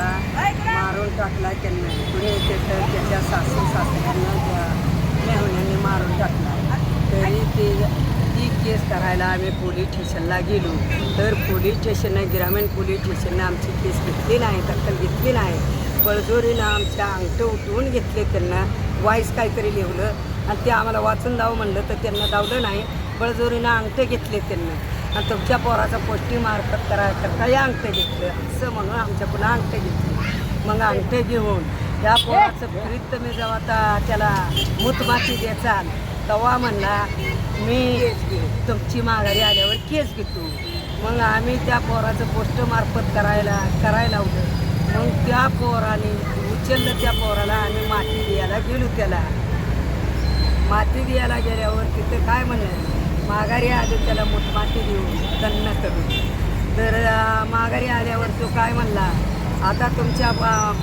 नातूला मारून टाकला त्यांना. पुणे तर त्याच्या सासू सासऱ्यांना त्या मेहण्यांनी मारून टाकला. तरी ते ती केस करायला आम्ही पोलीस स्टेशनला गेलो. तर पोलीस स्टेशननं ग्रामीण पोलीस स्टेशननं आमची केस घेतली नाही दखल घेतली नाही. बळजोरीनं आमच्या अंगठं उठवून घेतले त्यांना. वाईस काहीतरी लिहिलं. आणि ते आम्हाला वाचून दाव म्हणलं तर त्यांना दावलं नाही. बळजोरीनं अंगठे घेतले त्यांना. आणि तुमच्या पोराचा पोष्टी मार्फत करा करता या अंगठे घेतलं असं म्हणून आमच्या पुन्हा अंगठे घेतले मग अंगठे घेऊन त्या पोराचं फिरीत तुम्ही जेव्हा आता त्याला मुतमाती द्याचाल तेव्हा म्हणला मी तुमची माघारी आल्यावर केस घेतो. मग आम्ही त्या पोराचं पोस्ट मार्फत करायला करायला लावलं. मग त्या पोराने उचललं त्या पोराला आम्ही माती द्यायला गेलो त्याला. माती द्यायला गेल्यावर तिथे काय म्हणलं? माघारी आले त्याला मोठमाती देऊ दन्न करू तर माघारी आल्यावर तो काय म्हणला आता तुमच्या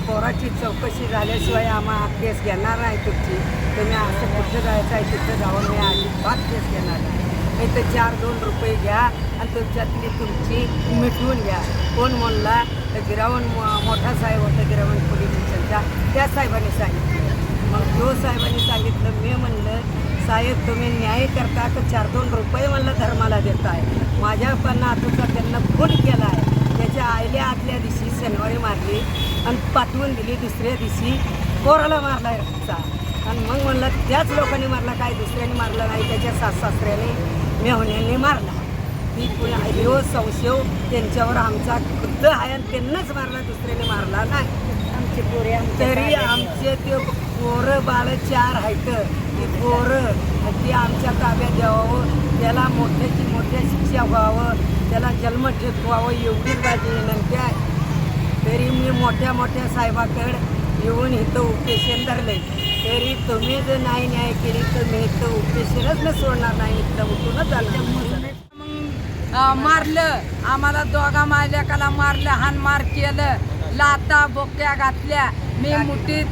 पोराची चौकशी झाल्याशिवाय आम्हा केस घेणार नाही तुमची. तुम्ही असं कुठं जायचं आहे तिथं जाऊन मी अजिबात केस घेणार नाही. नाही तर चार दोन रुपये घ्या आणि तुमच्यातली तुमची मिटवून घ्या. कोण म्हणला तर गिरावण मो- मोठा साहेब होता गिरावण पोलीस स्टेशनचा. त्या साहेबांनी सांगितलं. मग जो साहेबांनी सांगितलं मी म्हणलं साहेब तुम्ही न्याय करता तर चार दोन रुपये म्हणलं धर्माला देताय. माझ्या पण नातूचा त्यांना खून केला आहे त्याच्या आईल्या आदल्या दिवशी शनिवारी मारली आणि पाठवून दिली दुसऱ्या दिवशी पोराला मारला रक्तचा. आणि मग म्हणलं त्याच लोकांनी मारला काय दुसऱ्याने मारला नाही त्याच्या सास सासऱ्याने मेहण्याने मारला. ती पुन्हा संशय त्यांच्यावर आमचा खुद्द आहे आणि त्यांनाच मारला दुसऱ्याने मारला नाही. आमचे पोरे तरी आमचे ते बाळ चार आहेत. ती पोरं ती आमच्या ताब्यात द्यावं. त्याला मोठ्याची मोठ्या शिक्षा व्हावं. त्याला जन्मठेप व्हावं एवढीच माझी विनंती आहे. तरी मी मोठ्या मोठ्या साहेबाकडे येऊन इथं उपेशन धरले तरी तुम्ही जर नाही न्याय केली तर मी इथं उपेशनच न सोडणार नाही. इथं उठूनच आलं मारलं. आम्हाला दोघा मायलेकाला मारलं हानमार केलं. लाता बोक्या घातल्या. मी मुठीत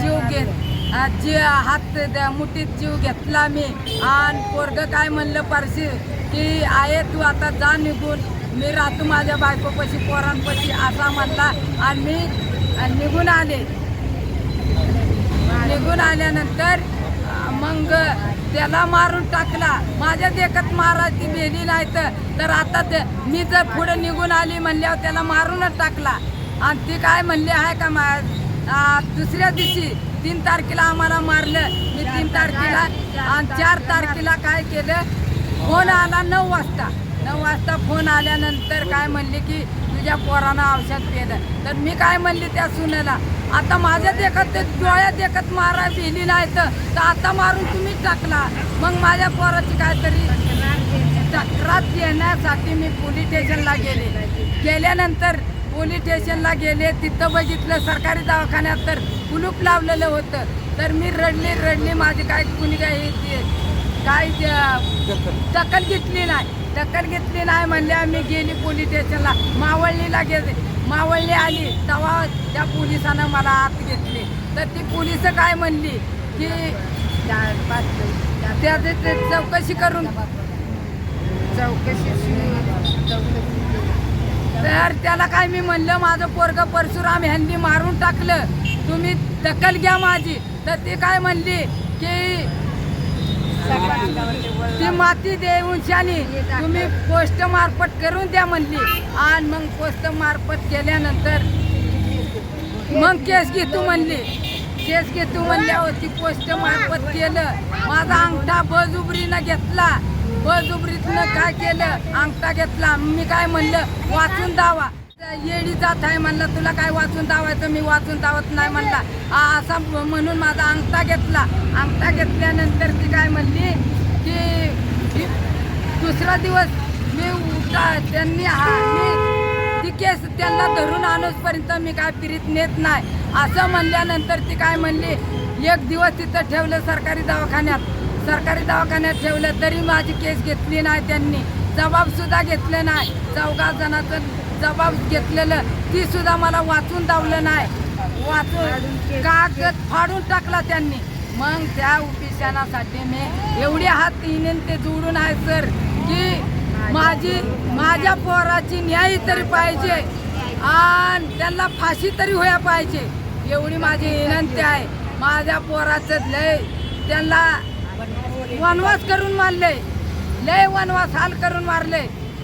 जीव घेत जी हात द्या मुठीत जीव घेतला मी. आणि पोरग काय म्हणलं पारशी? की आहे तू आता जा निघून. मी राहतो माझ्या बायकोपाशी पोरांपाशी असा म्हणला. आणि मी निघून आले. निघून आल्यानंतर मग त्याला मारून टाकला. माझ्या देखत मारायची भेली नाही तर. आता ते मी जर पुढे निघून आली म्हणल्यावर त्याला मारूनच टाकला. आणि ती काय म्हणली आहे का मा दुसऱ्या दिवशी तीन तारखेला आम्हाला मारलं. मी तीन तारखेला आणि चार तारखेला काय केलं? फोन आला नऊ वाजता. नऊ वाजता फोन आल्यानंतर काय म्हणले की तुझ्या पोरानं औषध केलं तर मी काय म्हणली त्या सुनेला आता माझ्या देखत ते डोळ्यात देखत मारा भिली नाही तर आता मारून तुम्ही टाकला. मग माझ्या पोराची काहीतरी तक्रार येण्यासाठी मी पोलीस स्टेशनला गेले. गेल्यानंतर पोलीस स्टेशनला गेले तिथं बघितलं सरकारी दवाखान्यात तर कुलूप लावलेलं होतं. तर मी रडली रडली माझी काय कुणी काय काय दखल घेतली नाही. दखल घेतली नाही म्हणले आम्ही गेली पोलीस स्टेशनला. मावळणीला गेले. मावळणी आली तेव्हा त्या पोलिसानं मला आत घेतली. तर ती पोलीस काय म्हणली की त्याचे ते चौकशी करून तर त्याला काय मी म्हणलं माझं पोरग परशुराम ह्यांनी मारून टाकलं. तुम्ही दखल घ्या माझी. तर ती काय म्हणली की ती माती देऊन शानी तुम्ही पोस्ट मार्फत करून द्या म्हणली. आणि मग पोस्ट मार्फत केल्यानंतर मग केस घेतो म्हणली. केस घेतो म्हणल्यावर ती पोस्ट मार्फत केलं. माझा अंगठा बजुबरीनं घेतला. बजुबरीतनं काय केलं? अंगठा घेतला. मी काय म्हणलं? वाचून दावा. येडी जात आहे म्हणलं. तुला काय वाचून दावायचं? मी वाचून दावत नाही म्हणला. असा म्हणून माझा अंगठा घेतला. अंगठा घेतल्यानंतर ती काय म्हणली की दुसरा दिवस मी उठा. त्यांनी मी ती केस त्यांना धरून आणोसपर्यंत मी काय फिरीत नेत नाही. असं म्हणल्यानंतर ती काय म्हणली एक दिवस तिथं ठेवलं सरकारी दवाखान्यात. सरकारी दवाखान्यात ठेवलं तरी माझी केस घेतली नाही त्यांनी. जबाबसुद्धा घेतले घेतलं नाही. चौघा जणाचं जबाब घेतलेलं ती सुद्धा मला वाचून दावलं नाही. वाचून कागद फाडून टाकला त्यांनी. मग त्या उपिशनासाठी मी एवढे हात विनंती जोडून आहे सर की माझी माझ्या पोराची न्याय तरी पाहिजे. आणि त्यांना फाशी तरी व्हायला पाहिजे. एवढी माझी विनंती आहे. माझ्या पोराचं लय त्यांना वनवास करून मारले. लय वनवास हाल करून मारले.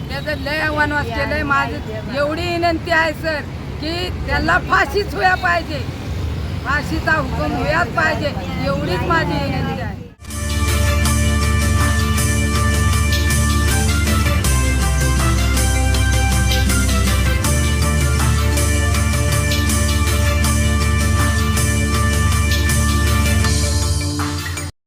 त्याचं लय वनवास केलंय माझी. एवढी विनंती आहे सर की त्याला फाशीच होया पाहिजे. फाशीचा हुकूम होयाच पाहिजे. एवढीच माझी विनंती आहे.